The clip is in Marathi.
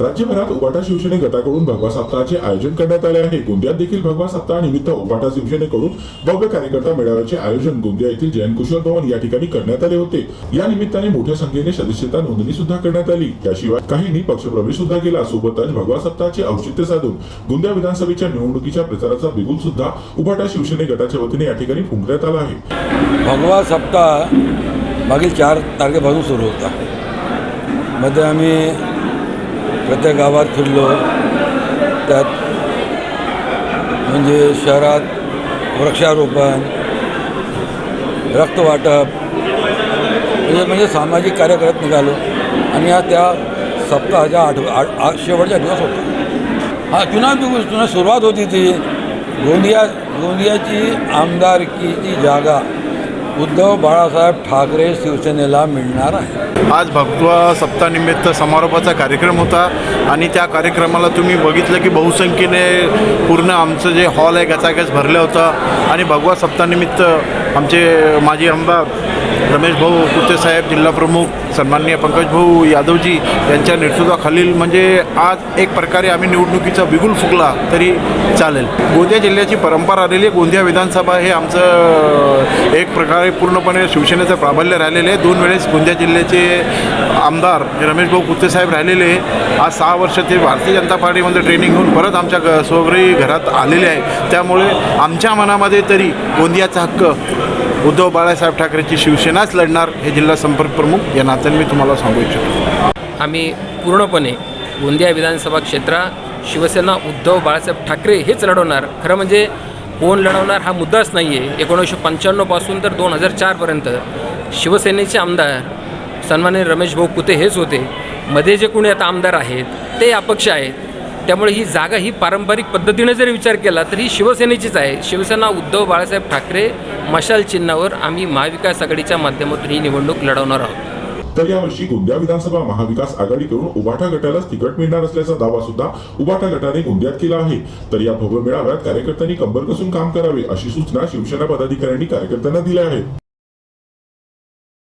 राज्यभरात उपाटा शिवसेने गटाकडून भगवा सप्ताहाचे आयोजन करण्यात आले आहे. गोंदियात देखील भगवा सप्ताह निमित्त उबाटा शिवसेनेकडून भव्य कार्यकर्ता मेळाव्याचे आयोजन गोंदिया येथील जयंत कुशल भवन या ठिकाणी करण्यात आले होते. या निमित्ताने मोठ्या संख्येने सदस्यता नोंदणी सुद्धा करण्यात आली. याशिवाय काहींनी पक्षप्रवेश सुद्धा केला. सोबतच भगवा सप्ताहाचे औचित्य साधून गोंदिया विधानसभेच्या निवडणुकीच्या प्रचाराचा बिगुल सुद्धा उपाटा शिवसेने गटाच्या वतीने या ठिकाणी फुंकण्यात आला आहे. भगवा सप्ताह मागील चार तारखेपासून सुरू होता. मध्ये आम्ही प्रत्येक गावात फिरलो. त्यात म्हणजे शहरात वृक्षारोपण रक्तवाटप म्हणजे म्हणजे सामाजिक कार्य करत निघालो. आणि हा त्या सप्ताहाच्या आठ आठ शेवटचा दिवस होता. हा चुनाव बिगुल चुनाव सुरुवात होती ती गोंदिया गोंदियाची आमदारकीची जागा. उद्धव बाळासाहेब ठाकरे शिवसेनेला मिळणार आहे आज भगवा सप्तानिमित्त समारोपाचा कार्यक्रम होता आणि त्या कार्यक्रमाला तुम्ही बघितलं की बहुसंख्येने पूर्ण आमचं जे हॉल आहे गचागच भरलं होतं. आणि भगवा सप्तानिमित्त आमचे माजी आमदार रमेश भाऊ कुत्तेसाहेब जिल्हाप्रमुख सन्माननीय पंकजभाऊ यादवजी यांच्या नेतृत्वाखालील म्हणजे आज एक प्रकारे आम्ही निवडणुकीचा बिगुल फुकला तरी चालेल. गोंदिया जिल्ह्याची परंपरा आलेली आहे. गोंदिया विधानसभा हे आमचं एक प्रकारे पूर्णपणे शिवसेनेचं प्राबल्य राहिलेलं आहे. दोन वेळेस गोंदिया जिल्ह्याचे आमदार म्हणजे रमेश भाऊ कुत्तेसाहेब राहिलेले आहे. आज सहा वर्ष ते भारतीय जनता पार्टीमध्ये ट्रेनिंग घेऊन परत आमच्या ग स्वगृही घरात आलेले आहे. त्यामुळे आमच्या मनामध्ये तरी गोंदियाचा हक्क उद्धव बाळासाहेब ठाकरेची शिवसेनाच लढणार हे जिल्हा संपर्क प्रमुख या नात्याने मी तुम्हाला सांगू इच्छितो. आम्ही पूर्णपणे गोंदिया विधानसभा क्षेत्रात शिवसेना उद्धव बाळासाहेब ठाकरे हेच लढवणार. खरं म्हणजे कोण लढवणार हा मुद्दाच नाही आहे एकोणीसशे पंच्याण्णवपासून तर दोन हजार चारपर्यंत शिवसेनेचे आमदार सन्मान्य रमेश भाऊ कुते हेच होते. मध्ये जे कोणी आता आमदार आहेत ते अपक्ष आहेत. त्यामुळे ही जागा ही पारंपरिक पद्धतीने जर विचार केला तर ही शिवसेनेचीच आहे. शिवसेना उद्धव बाळासाहेब ठाकरे मशाल चिन्हावर आम्ही महाविकास आघाडीच्या माध्यमातून ही निवडणूक लढवणार आहोत. तर यावर्षी गोंदिया विधानसभा महाविकास आघाडीकडून उबाटा गटालाच तिकट मिळणार असल्याचा दावा सुद्धा उबाटा गटाने गोंदियात केला आहे. तर या भव्य मेळाव्यात कार्यकर्त्यांनी कंबर कसून काम करावे अशी सूचना शिवसेना पदाधिकाऱ्यांनी कार्यकर्त्यांना दिल्या आहेत.